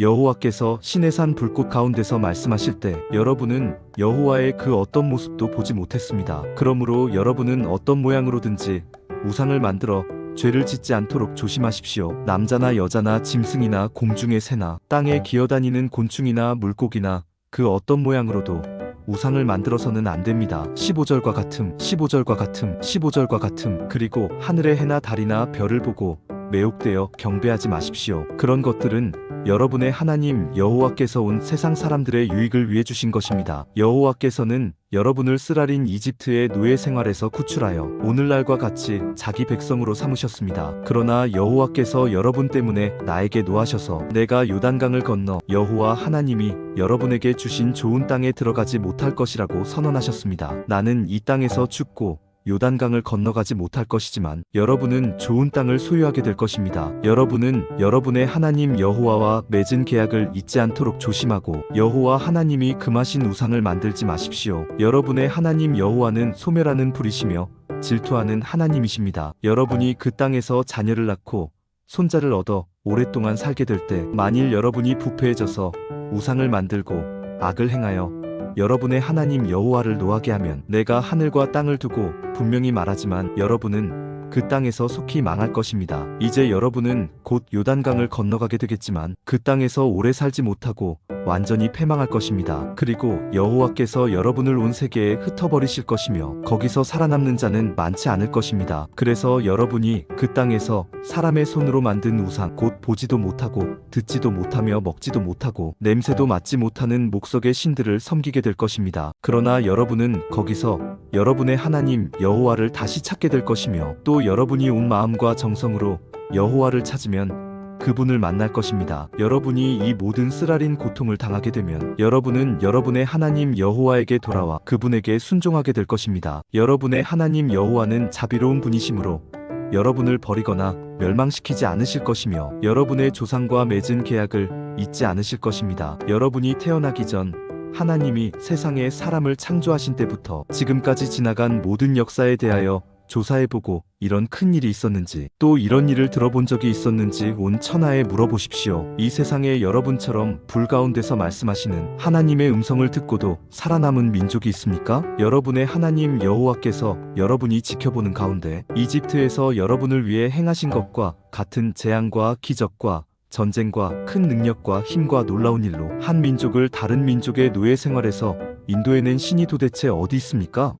여호와께서 시내산 불꽃 가운데서 말씀하실 때 여러분은 여호와의 그 어떤 모습도 보지 못했습니다. 그러므로 여러분은 어떤 모양으로든지 우상을 만들어 죄를 짓지 않도록 조심하십시오. 남자나 여자나 짐승이나 공중의 새나 땅에 기어다니는 곤충이나 물고기나 그 어떤 모양으로도 우상을 만들어서는 안 됩니다. 15절과 같음, 15절과 같음, 15절과 같음, 그리고 하늘의 해나 달이나 별을 보고 매혹되어 경배하지 마십시오. 그런 것들은 여러분의 하나님 여호와께서 온 세상 사람들의 유익을 위해 주신 것입니다. 여호와께서는 여러분을 쓰라린 이집트의 노예 생활에서 구출하여 오늘날과 같이 자기 백성으로 삼으셨습니다. 그러나 여호와께서 여러분 때문에 나에게 노하셔서 내가 요단강을 건너 여호와 하나님이 여러분에게 주신 좋은 땅에 들어가지 못할 것이라고 선언하셨습니다. 나는 이 땅에서 죽고 요단강을 건너가지 못할 것이지만 여러분은 좋은 땅을 소유하게 될 것입니다. 여러분은 여러분의 하나님 여호와와 맺은 계약을 잊지 않도록 조심하고 여호와 하나님이 금하신 우상을 만들지 마십시오. 여러분의 하나님 여호와는 소멸하는 불이시며 질투하는 하나님이십니다. 여러분이 그 땅에서 자녀를 낳고 손자를 얻어 오랫동안 살게 될 때 만일 여러분이 부패해져서 우상을 만들고 악을 행하여 여러분의 하나님 여호와를 노하게 하면 내가 하늘과 땅을 두고 분명히 말하지만 여러분은 그 땅에서 속히 망할 것입니다. 이제 여러분은 곧 요단강을 건너가게 되겠지만 그 땅에서 오래 살지 못하고 완전히 패망할 것입니다. 그리고 여호와께서 여러분을 온 세계에 흩어버리실 것이며 거기서 살아남는 자는 많지 않을 것입니다. 그래서 여러분이 그 땅에서 사람의 손으로 만든 우상 곧 보지도 못하고 듣지도 못하며 먹지도 못하고 냄새도 맡지 못하는 목석의 신들을 섬기게 될 것입니다. 그러나 여러분은 거기서 여러분의 하나님 여호와를 다시 찾게 될 것이며 또 여러분이 온 마음과 정성으로 여호와를 찾으면 그분을 만날 것입니다. 여러분이 이 모든 쓰라린 고통을 당하게 되면 여러분은 여러분의 하나님 여호와에게 돌아와 그분에게 순종하게 될 것입니다. 여러분의 하나님 여호와는 자비로운 분이시므로 여러분을 버리거나 멸망시키지 않으실 것이며 여러분의 조상과 맺은 계약을 잊지 않으실 것입니다. 여러분이 태어나기 전 하나님이 세상에 사람을 창조하신 때부터 지금까지 지나간 모든 역사에 대하여 조사해보고 이런 큰 일이 있었는지 또 이런 일을 들어본 적이 있었는지 온 천하에 물어보십시오. 이 세상에 여러분처럼 불 가운데서 말씀하시는 하나님의 음성을 듣고도 살아남은 민족이 있습니까? 여러분의 하나님 여호와께서 여러분이 지켜보는 가운데 이집트에서 여러분을 위해 행하신 것과 같은 재앙과 기적과 전쟁과 큰 능력과 힘과 놀라운 일로 한 민족을 다른 민족의 노예 생활에서 인도해낸 신이 도대체 어디 있습니까?